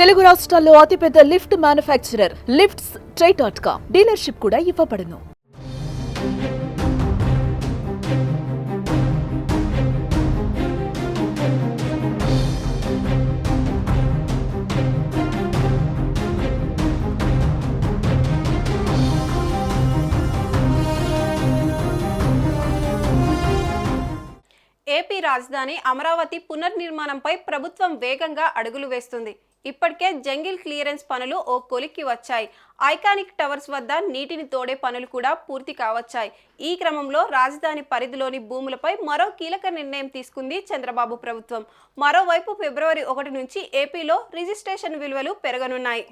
తెలుగు రాష్ట్రాల్లో అతిపెద్ద lift manufacturer lifts try dot com dealership కూడా ఇవ్వబడును. ఏపీ రాజధాని అమరావతి పునర్నిర్మాణంపై ప్రభుత్వం వేగంగా అడుగులు వేస్తుంది. ఇప్పటికే జంగిల్ క్లియరెన్స్ పనులు ఓ కొలిక్కి వచ్చాయి. ఐకానిక్ టవర్స్ వద్ద నీటిని తోడే పనులు కూడా పూర్తి కావచ్చాయి. ఈ క్రమంలో రాజధాని పరిధిలోని భూములపై మరో కీలక నిర్ణయం తీసుకుంది చంద్రబాబు ప్రభుత్వం. మరోవైపు ఫిబ్రవరి ఒకటి నుంచి ఏపీలో రిజిస్ట్రేషన్ విలువలు పెరగనున్నాయి.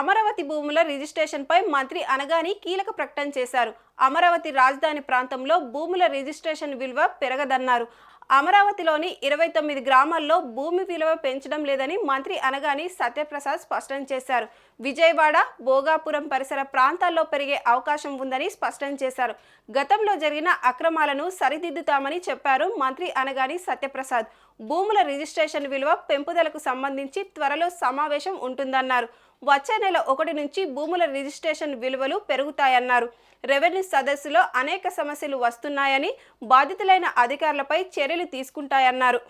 అమరావతి భూముల రిజిస్ట్రేషన్పై మంత్రి అనగాని కీలక ప్రకటన చేశారు. అమరావతి రాజధాని ప్రాంతంలో భూముల రిజిస్ట్రేషన్ విలువ పెరగదన్నారు. అమరావతిలోని ఇరవై తొమ్మిది గ్రామాల్లో భూమి విలువ పెంచడం లేదని మంత్రి అనగాని సత్యప్రసాద్ స్పష్టం చేశారు. విజయవాడ భోగాపురం పరిసర ప్రాంతాల్లో పెరిగే అవకాశం ఉందని స్పష్టం చేశారు. గతంలో జరిగిన అక్రమాలను సరిదిద్దుతామని చెప్పారు మంత్రి అనగాని సత్యప్రసాద్. భూముల రిజిస్ట్రేషన్ విలువ పెంపుదలకు సంబంధించి త్వరలో సమావేశం ఉంటుందన్నారు. వచ్చే నెల ఒకటి నుంచి భూముల రిజిస్ట్రేషన్ విలువలు పెరుగుతాయన్నారు. రెవెన్యూ సదస్సులో అనేక సమస్యలు వస్తున్నాయని బాధితులైన అధికారులపై చర్యలు తీసుకుంటాయన్నారు.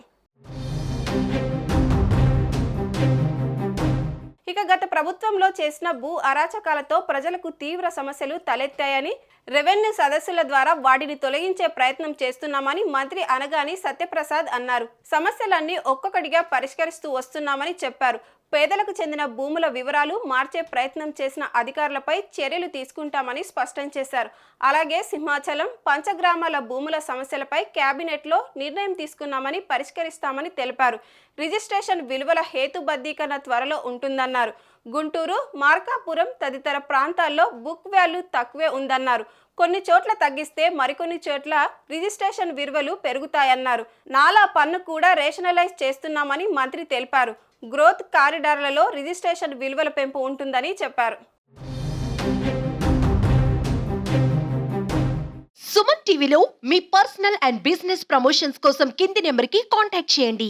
ఇక గత ప్రభుత్వంలో చేసిన భూ అరాచకాలతో ప్రజలకు తీవ్ర సమస్యలు తలెత్తాయని రెవెన్యూ సదస్సుల ద్వారా వాటిని తొలగించే ప్రయత్నం చేస్తున్నామని మంత్రి అనగాని సత్యప్రసాద్ అన్నారు. సమస్యలన్నీ ఒక్కొక్కటిగా పరిష్కరిస్తూ వస్తున్నామని చెప్పారు. పేదలకు చెందిన భూముల వివరాలు మార్చే ప్రయత్నం చేసిన అధికారులపై చర్యలు తీసుకుంటామని స్పష్టం చేశారు. అలాగే సింహాచలం పంచగ్రామాల భూముల సమస్యలపై కేబినెట్లో నిర్ణయం తీసుకున్నామని పరిష్కరిస్తామని తెలిపారు. రిజిస్ట్రేషన్ విలువల హేతుబద్ధీకరణ త్వరలో ఉంటుందన్నారు. గుంటూరు మార్కాపురం తదితర ప్రాంతాల్లో బుక్ వాల్యూ తక్కువే ఉందన్నారు. కొన్ని చోట్ల తగ్గిస్తే మరికొన్ని చోట్ల రిజిస్ట్రేషన్ విలువలు పెరుగుతాయన్నారు. నాలా పన్ను కూడా రేషనలైజ్ చేస్తున్నామని మంత్రి తెలిపారు. గ్రోత్ కారిడార్లలో రిజిస్ట్రేషన్ విలువల పెంపు ఉంటుందని చెప్పారు. సుమన్ టీవీలో మీ పర్సనల్ అండ్ బిజినెస్ ప్రమోషన్స్ కోసం కింది నెంబర్కి కాంటాక్ట్ చేయండి.